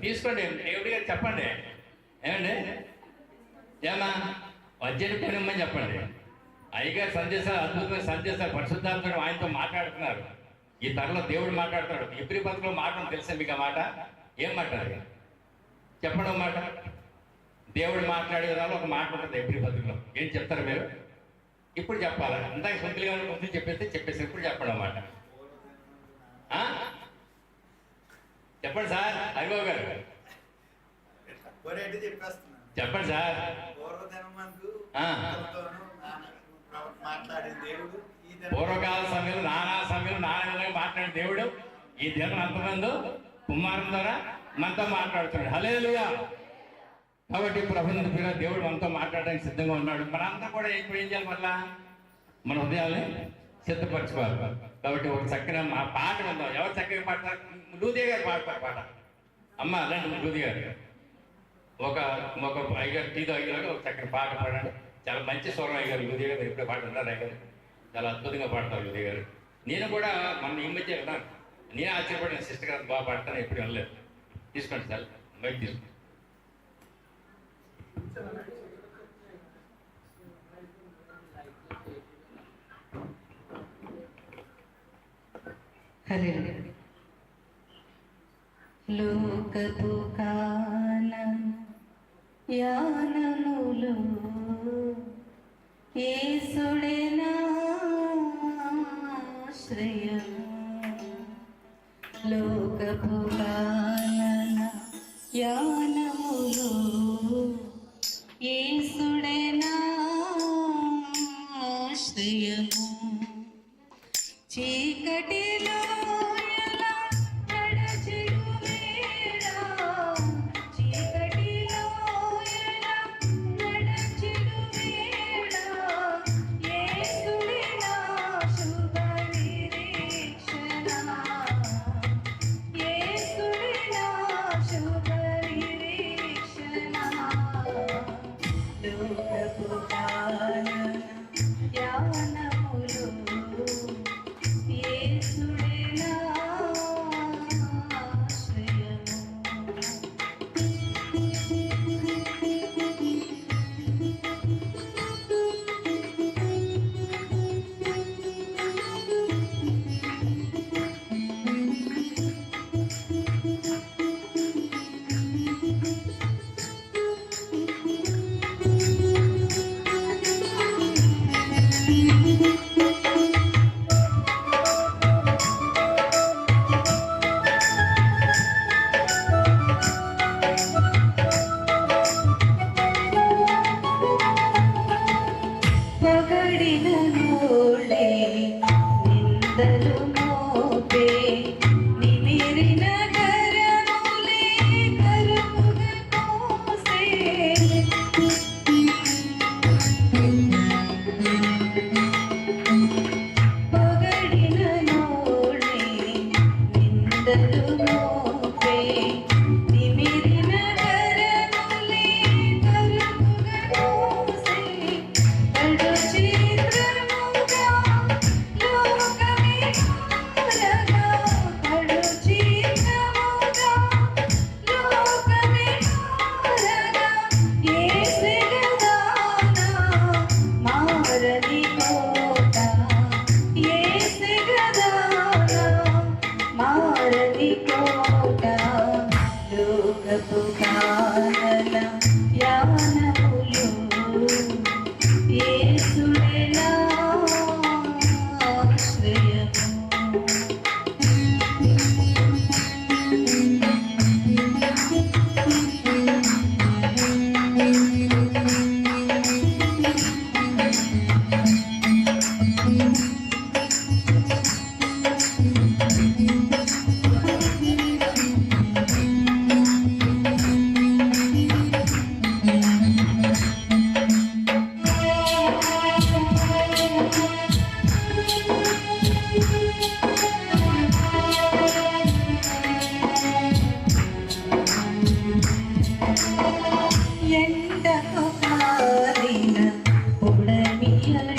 తీసుకోండి. దేవుడి గారు చెప్పండి. ఏమండి? ఏమా? అర్జెంట్ కొనిమ్మని చెప్పండి. అయ్యగారు సందేశాలు అద్భుతమైన సందేశాలు పరిశుద్ధాంతుడు ఆయనతో మాట్లాడుతున్నారు. ఈ తరలో దేవుడు మాట్లాడుతున్నాడు. ఎబ్రి బతుకులో మాట తెలుసా మీకు ఆ మాట? ఏం మాట్లాడారు చెప్పడం మాట. దేవుడు మాట్లాడే విధాలు ఒక మాట ఉంటుంది ఎబ్రి బతుకులో. ఏం చెప్తారు మీరు? ఇప్పుడు చెప్పాలా? ఇందాక సొంతలు ముందు చెప్పేస్తే చెప్పేసి ఇప్పుడు చెప్పడం అన్నమాట ఆ? చెప్పండి సార్ హరిబాబు గారు. చెప్పండి సార్. దేవుడు పూర్వకాల సమయంలో నానా సమయంలో విధంగా మాట్లాడిన దేవుడు ఈ దినం అంతమందు కుమారుని ద్వారా మనతో మాట్లాడుతున్నాడు. హలేలుగా కాబట్టి ప్రభుత్వ దేవుడు మనతో మాట్లాడడానికి సిద్ధంగా ఉన్నాడు. మనంతా కూడా ఏం చేయాలి మళ్ళా మన హృదయాల్ని సిద్ధపరచుకోవాలి. కాబట్టి ఒక చక్కని మా పాట ఉందాం ఎవరు చక్కగా పాడతారు? లూదే గారు పాడతారు పాట. అమ్మ అలాంటి లూదే గారు. ఒక ఒక ఐగారు టీ తాగిలాగా ఒక చక్కని పాట పాడండి. చాలా మంచి స్వరం అయ్యారు లూదే గారు. ఎప్పుడే ఇప్పుడే పాడుతున్నారు అయ్యారు చాలా అద్భుతంగా పాడతారు లూదే గారు. నేను కూడా మొన్న ఈ మధ్య విన్నాను. నేను ఆశ్చర్యపడిన సిస్టర్ గారు బాగా పాడతాను ఎప్పుడు వెళ్ళలేదు తీసుకోండి సార్ మైక్ తీసుకోండి. హరే లోకపు కాన యానములు ఏసుడేనా లోకపు కాన యానములు ఏసుడేనా ఆశ్రయము చీకటిలో the Amen. que la